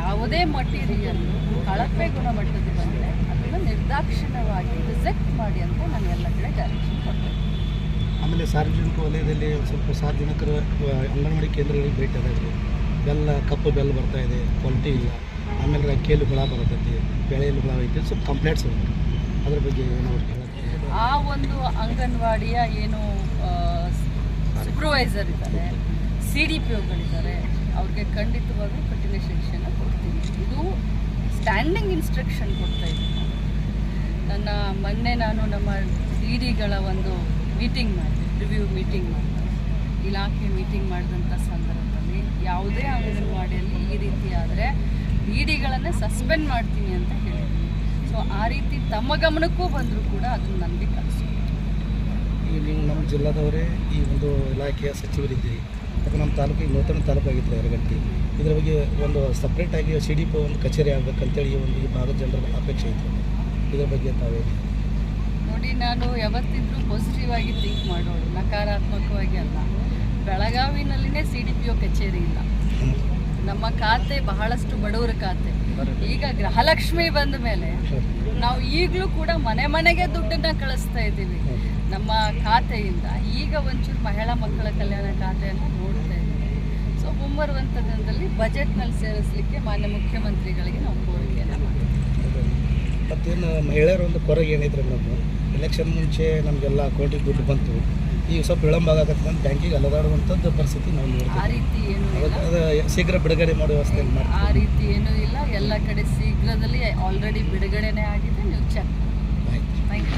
ಯಾವುದೇ ಮಟೀರಿಯಲ್ ಕಳಪೆ ಗುಣಮಟ್ಟದ ಬಂದರೆ ಅದನ್ನು ನಿರ್ದಾಕ್ಷಿಣ್ಯವಾಗಿ ರಿಜೆಕ್ಟ್ ಮಾಡಿ ಅಂತ ನಾನು ಎಲ್ಲ ಕಡೆ ಡೈರೆಕ್ಷನ್ ಕೊಡ್ತೇನೆ. ಆಮೇಲೆ ಸಾರ್ವಜನಿಕ ವಲಯದಲ್ಲಿ ಸ್ವಲ್ಪ ಸಾರ್ವಜನಿಕರು ಅಂಗನವಾಡಿ ಕೇಂದ್ರಗಳಿಗೆ ಭೇಟಿ ಅದಾಗ್ರಿ ಬೆಲ್ಲ ಕಪ್ಪು ಬೆಲ್ಲ ಬರ್ತಾ ಇದೆ ಕ್ವಾಲಿಟಿ ಇಲ್ಲ. ಆಮೇಲೆ ಅಕ್ಕಿಯಲ್ಲಿ ಹುಳ ಬರತೈತಿ ಬೆಳೆಯಲ್ಲಿ ಹುಳ ಐತಿ ಸ್ವಲ್ಪ ಕಂಪ್ಲೇಂಟ್ಸ್ ಅದ್ರ ಬಗ್ಗೆ ಏನೋ ಅವ್ರಿಗೆ ಆ ಒಂದು ಅಂಗನವಾಡಿಯ ಏನು ಸೂಪರ್ವೈಸರ್ ಇದ್ದಾರೆ ಸಿ ಡಿ ಪಿ ಒಗಳಿದ್ದಾರೆ ಅವ್ರಿಗೆ ಖಂಡಿತವಾಗ್ಲೂ ಕಠಿಣ ಶಿಕ್ಷಣ ಕೊಡ್ತೀನಿ. ಇದು ಸ್ಟ್ಯಾಂಡಿಂಗ್ ಇನ್ಸ್ಟ್ರಕ್ಷನ್ ಕೊಡ್ತಾ ಇದ್ದೀನಿ ನನ್ನ ಮೊನ್ನೆ ನಾನು ನಮ್ಮ ಸಿ ಡಿಗಳ ಒಂದು ಮೀಟಿಂಗ್ ಮಾಡಿದೆ ರಿವ್ಯೂ ಮೀಟಿಂಗ್ ಮಾಡಿದೆ. ಇಲಾಖೆ ಮೀಟಿಂಗ್ ಮಾಡಿದಂಥ ಸಂದರ್ಭದಲ್ಲಿ ಯಾವುದೇ ಅಂಗನವಾಡಿಯಲ್ಲಿ ಈ ರೀತಿ ಆದರೆ ಡಿ ಡಿಗಳನ್ನೇ ಸಸ್ಪೆಂಡ್ ಮಾಡ್ತೀನಿ ಅಂತ ಹೇಳಿದ್ದೀನಿ ಸೊ ಆ ರೀತಿ ತಮ್ಮ ಗಮನಕ್ಕೂ ಬಂದರೂ ಕೂಡ ಅದನ್ನು ನನಗೆ ನಮ್ಮ ಜಿಲ್ಲಾದವರೇ ಈ ಒಂದು ಇಲಾಖೆಯ ಸಚಿವರಿದ್ದೀರಿ. ಮತ್ತು ನಮ್ಮ ತಾಲೂಕಿಗೆ ನೂತನ ತಾಲೂಕು ಆಗಿತ್ತು ಯರಗಟ್ಟಿ ಇದರ ಬಗ್ಗೆ ಒಂದು ಸಪ್ರೇಟಾಗಿ ಸಿ ಡಿ ಪಿ ಒಂದು ಕಚೇರಿ ಆಗಬೇಕಂತೇಳಿ ಈ ಒಂದು ಈ ಭಾಗದ ಜನರ ಅಪೇಕ್ಷೆ ಇತ್ತು. ಇದರ ಬಗ್ಗೆ ತಾವೇ ನೋಡಿ ನಾನು ಯಾವತ್ತಿದ್ರೂ ಪಾಸಿಟಿವ್ ಆಗಿ ಥಿಂಕ್ ಮಾಡೋಳು ನಕಾರಾತ್ಮಕವಾಗಿ ಅಲ್ಲ. ಬೆಳಗಾವಿನಲ್ಲಿನೇ ಸಿ ಡಿ ಪಿ ಒ ಕಚೇರಿ ಇಲ್ಲ. ನಮ್ಮ ಖಾತೆ ಬಹಳಷ್ಟು ಬಡವರ ಖಾತೆ. ಈಗ ಗೃಹಲಕ್ಷ್ಮಿ ಬಂದ ಮೇಲೆ ನಾವು ಈಗಲೂ ಕೂಡ ಮನೆ ಮನೆಗೆ ದುಡ್ಡನ್ನ ಕಳಿಸ್ತಾ ಇದ್ದೀವಿ. ನಮ್ಮ ಖಾತೆಯಿಂದ ಈಗ ಒಂಚೂರು ಮಹಿಳಾ ಮಕ್ಕಳ ಕಲ್ಯಾಣ ಖಾತೆಯನ್ನು ನೋಡ್ತಾ ಇದ್ದೀವಿ. ಸೊ ಮುಂಬರುವಂಥ ದಿನದಲ್ಲಿ ಬಜೆಟ್ನಲ್ಲಿ ಸೇರಿಸಲಿಕ್ಕೆ ಮಾನ್ಯ ಮುಖ್ಯಮಂತ್ರಿಗಳಿಗೆ ನಾವು ಕೋರಿಕೆಯನ್ನು ಮಾಡ್ತೀವಿ. ಮತ್ತೇನು ಮಹಿಳೆಯರ ಒಂದು ಕೊರಗೆ ಏನಿದ್ರೆ ನಾವು ಎಲೆಕ್ಷನ್ ಮುಂಚೆ ನಮಗೆಲ್ಲ ಅಕೌಂಟಿಗೆ ದುಡ್ಡು ಬಂತು. ಈಗ ಸ್ವಲ್ಪ ವಿಳಂಬ ಆಗತ್ತೆ ಅಂತ ಬ್ಯಾಂಕಿಗೆ ಅಲಗಾಡುವಂಥದ್ದು ಪರಿಸ್ಥಿತಿ ನಾವು ಆ ರೀತಿ ಏನು ಅದು ಶೀಘ್ರ ಬಿಡುಗಡೆ ಮಾಡುವ ವ್ಯವಸ್ಥೆ ಆ ರೀತಿ ಏನೂ ಇಲ್ಲ. ಎಲ್ಲ ಕಡೆ ಶೀಘ್ರದಲ್ಲಿ ಆಲ್ರೆಡಿ ಬಿಡುಗಡೆನೇ ಆಗಿದೆ. ನೀವು ಚೆಕ್